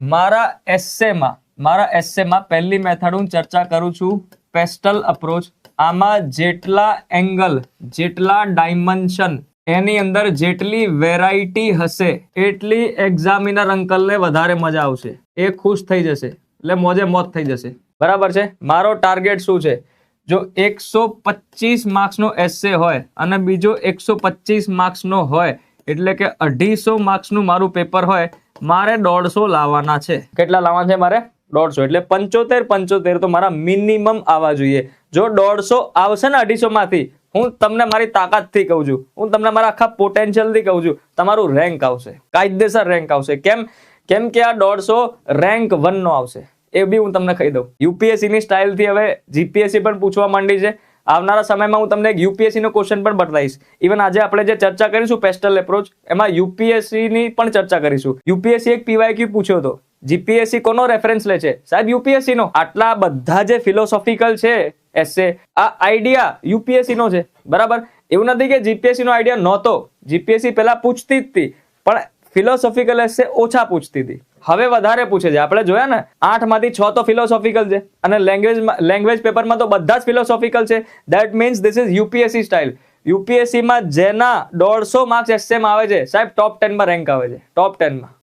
મારા એસેમાં મારા એસેમાં પહેલી મેથડ હું ચર્ચા કરું છું પેસ્ટલ અપ્રોચ આમાં જેટલા એંગલ જેટલા ડાયમેન્શન એની અંદર જેટલી વેરાયટી હશે, એટલી એક્ઝામિનર અંકલને વધારે મજા આવશે. એ ખુશ થઈ જશે, એટલે મોજે મોત થઈ જશે. બરાબર છે? મારો ટાર્ગેટ શું છે? જો એકસો પચીસ માર્ક્સનો એસે હોય અને બીજો એકસો પચીસ માર્ક્સનો હોય, એટલે કે અઢીસો માર્ક્સનું મારું પેપર હોય મારે દોઢસો લાવવાના છે. કેટલા લાવવાના છે મારે? દોઢસો. એટલે પંચોતેર પંચોતેર તો મારા મિનિમમ આવવા જોઈએ. જો દોઢસો આવશે ને અઢીસો માંથી, હું તમને મારી તાકાતથી કહું છું. હું તમને મારા આખા પોટેન્શિયલથી કહું છું. તમારું રેન્ક આવશે. કાયદેસર રેન્ક આવશે. કેમ? કેમ કે આ દોઢસો રેન્ક વન નો આવશે. એ બી હું તમને કહી દઉં. યુપીએસસી ની સ્ટાઇલથી હવે જીપીએસસી પણ પૂછવા માંડી છે. આવનારા સમયમાં હું તમને એક યુપીએસસીનો ક્વેશ્ચન પણ બતાવીશ. ઇવન આજે આપણે જે ચર્ચા કરીશું પેસ્ટલ એપ્રોચ એમાં યુપીએસસીની પણ ચર્ચા કરીશું. યુપીએસસી એક પીવાયક્યુ પૂછ્યો હતો. જીપીએસસી કોનો રેફરન્સ લે છે? સાહેબ યુપીએસસીનો આટલા બધા જે ફિલોસોફિકલ છે એસે આ આઈડિયા યુપીએસસીનો છે. બરાબર? એવું નથી કે જીપીએસસીનો આઈડિયા નહોતો. જીપીએસસી પહેલાં પૂછતી જ હતી. પણ ફિલોસોફિકલ એસે ઓછા પૂછતી હતી. હવે વધારે પૂછે છે. આપણે જોયા ને આઠમાંથી છ તો ફિલોસોફિકલ છે અને લેંગ્વેજ લેંગ્વેજ પેપરમાં તો બધા જ ફિલોસોફિકલ છે. That means this is UPSC style યુપીએસસીમાં જેના દોઢસો માર્ક્સ એસએમ આવે છે, સાહેબ ટોપ ટેનમાં રેન્ક આવે છે. ટોપ ટેનમાં.